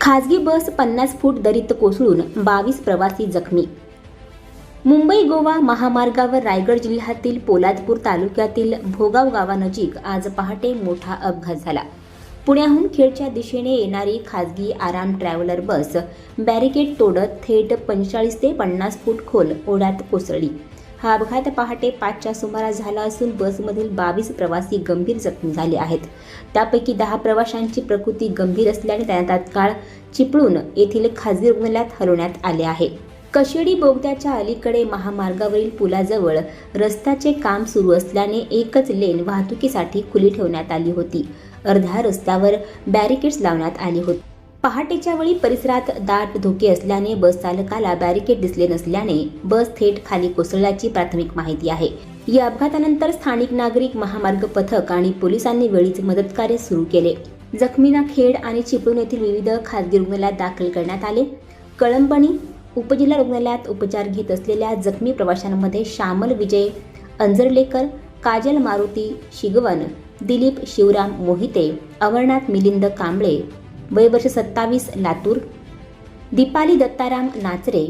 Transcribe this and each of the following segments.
खाजगी बस पन्नास फूट दरीत कोसळून बावीस प्रवासी जखमी. मुंबई गोवा महामार्गावर रायगड जिल्ह्यातील पोलादपूर तालुक्यातील भोगाव गावानजीक आज पहाटे मोठा अपघात झाला. पुण्याहून खेडच्या दिशेने येणारी खाजगी आराम ट्रॅव्हलर बस बॅरिकेड तोडत थेट पंचेचाळीस ते पन्नास फूट खोल ओढ्यात कोसळली. हा अपघात पहाटे पाचच्या सुमारास झाला असून बसमधील बावीस प्रवासी गंभीर जखमी झाले आहेत. त्यापैकी दहा प्रवाशांची प्रकृती गंभीर असल्याने त्यांना तात्काळ चिपळूण येथील खाजगी रुग्णालयात हलवण्यात आले आहे. कशेडी बोगद्याच्या अलीकडे महामार्गावरील पुलाजवळ रस्त्याचे काम सुरू असल्याने एकच लेन वाहतुकीसाठी खुली ठेवण्यात आली होती. अर्ध्या रस्त्यावर बॅरिकेड्स लावण्यात आली होती. पहाटेच्या वेळी परिसरात दाट धोके असल्याने बस चालकाला बॅरिकेड दिसले नसल्याने बस थेट खाली कोसळल्याची प्राथमिक माहिती आहे. या अपघातानंतर स्थानिक नागरिक महामार्ग पथक आणि पोलिसांनी वेळीच मदतकार्य सुरू केले. जखमींना खेड आणि चिपळूण येथील विविध खासगी रुग्णालयात दाखल करण्यात आले. कळंबणी उपजिल्हा रुग्णालयात उपचार घेत असलेल्या जखमी प्रवाशांमध्ये श्यामल विजय अंजरलेकर काजल मारुती शिगवन दिलीप शिवराम मोहिते अमरनाथ मिलिंद कांबळे वयवर्ष सत्तावीस लातूर. दीपाली दत्ताराम नाचरे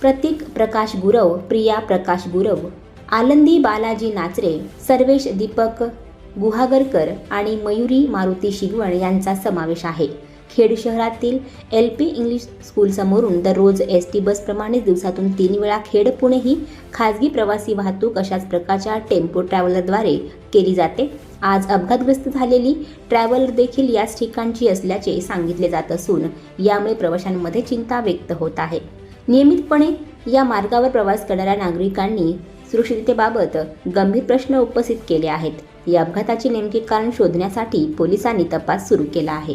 प्रतीक प्रकाश गुरव प्रिया प्रकाश गुरव आनंदी बालाजी नाचरे सर्वेश दीपक गुहागरकर आणि मयुरी मारुती शिगवण यांचा समावेश आहे. खेड शहरातील एल पी इंग्लिश स्कूलसमोरून दररोज एस टी बसप्रमाणे दिवसातून तीन वेळा खेड पुणे ही खाजगी प्रवासी वाहतूक अशाच प्रकारच्या टेम्पो ट्रॅव्हलरद्वारे केली जाते. आज अपघातग्रस्त झालेली ट्रॅव्हलर देखील याच ठिकाणची असल्याचे सांगितले जात असून यामुळे प्रवाशांमध्ये चिंता व्यक्त होत आहे. नियमितपणे या मार्गावर प्रवास करणाऱ्या नागरिकांनी सुरक्षिततेबाबत गंभीर प्रश्न उपस्थित केले आहेत. या अपघाताचे नेमके कारण शोधण्यासाठी पोलिसांनी तपास सुरू केला आहे.